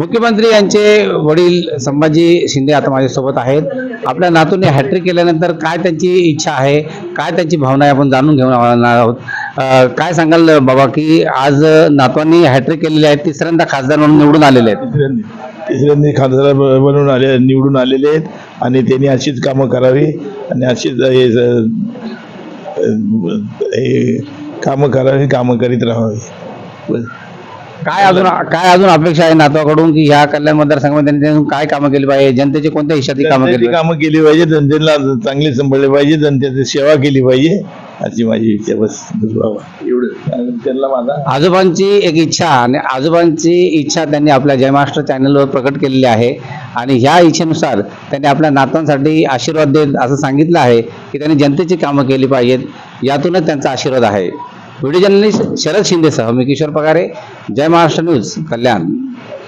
मुख्यमंत्री यांचे वडील संभाजी शिंदे आता माझ्यासोबत आहेत. आपल्या नातूने हॅट्रिक केल्यानंतर काय त्यांची इच्छा आहे? काय त्यांची भावना आहे? आपण जाणून घेऊन येणार आहोत. काय सांगाल बाबा की आज नातवांनी हॅट्रिक केलेली आहे तिसऱ्यांदा खासदार म्हणून निवडून आलेले आहेत. तिसऱ्यांदा खासदार ब- बनून आले निवडून आलेले आहेत आणि त्यांनी अशीच कामं करावी आणि अशीच हे हे कामं करावी कामं करीत राहावी. बस. काय अजून काय अजून अपेक्षा आहे नातवाकडून की ह्या कल्याण मतदारसंघामध्ये त्यांनी अजून काय कामं केली पाहिजे? जनतेची कोणत्या हिशाची कामं केली पाहिजे? कामं केली पाहिजे जनतेला चांगली सांभाळले पाहिजे जनतेची सेवा केली पाहिजे अशी माझी इच्छा बस बाबा. एवढं. आणि त्यांना माझा आजोबांची एक इच्छा आणि आजोबांची इच्छा त्यांनी आपल्या जय महाराष्ट्र चॅनलवर प्रकट केलेली आहे. आणि ह्या इच्छेनुसार त्यांनी आपल्या नातवांसाठी आशीर्वाद देत असं सांगितलं आहे की त्यांनी जनतेची कामं केली पाहिजेत. यातूनच त्यांचा आशीर्वाद आहे. व्हिडिओ जर्नलिस्ट शरद शिंदेसह मी किशोर पगारे. जय महाराष्ट्र न्यूज कल्याण.